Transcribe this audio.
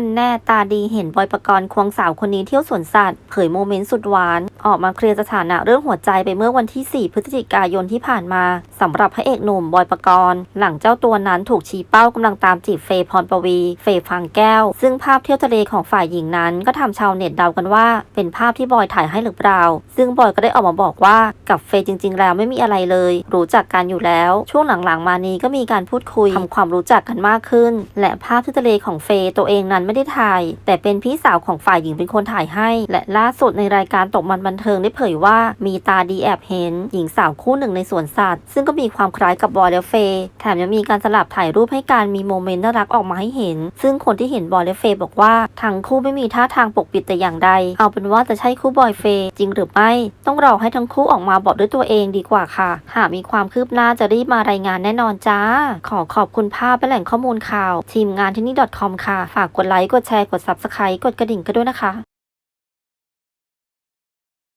นแน่ตาดีเห็นบอยปกรณ์ควงสาวคนนี้เที่ยวสวนสัตว์เผยโมเมนต์สุดหวาน ออกมาเคลียร์สถานะเรื่องหัวใจไปเมื่อวันที่ 4 พฤศจิกายนที่ผ่านมาสำหรับพระเอกหนุ่มบอยปกรณ์หลังเจ้าตัวนั้นถูกชี้เป้ากำลังตามจีบเฟย์พรปวี เฟย์ฟางแก้ว ซึ่งภาพเที่ยวทะเลของฝ่ายหญิงนั้น ก็ทำชาวเน็ตเดากันว่า เป็นภาพที่บอยถ่ายให้หรือเปล่า ซึ่งบอยก็ได้ออกมาบอกว่ากับเฟย์จริง ๆ แล้วไม่มีอะไรเลย รู้จักกันอยู่แล้ว ช่วงหลังๆมานี้ก็มีการพูดคุยทำความรู้จักกันมากขึ้น และภาพที่ทะเลของเฟย์ตัวเองนั้นไม่ได้ถ่าย แต่เป็นพี่สาวของฝ่ายหญิงเป็นคนถ่ายให้ และล่าสุดในรายการตกมันบันเทิงได้เผยว่ามีตาดีแอบเห็น หญิงสาวคู่หนึ่งในสวนสัตว์ ซึ่งก็มีความคล้ายกับบอยแลเฟแถมยังมีการสลับถ่ายรูปให้การมีโมเมนต์น่ารักออกมาให้เห็น ซึ่งคนที่เห็นบอยแลเฟบอกว่าทั้งคู่ไม่มีท่าทางปกปิดแต่อย่างใด เอาเป็นว่าจะใช่คู่บอยเฟจริงหรือไม่ ต้องรอให้ทั้งคู่ออกมาบอกด้วยตัวเองดีกว่าค่ะ หากมีความคืบหน้าจะรีบมารายงานแน่นอนจ้า ขอขอบคุณภาพและแหล่งข้อมูลข่าว ทีมงานที่นี่ .com ค่ะ ฝากกดไลค์ กดแชร์ กด Subscribe กดกระดิ่งกันด้วยนะคะ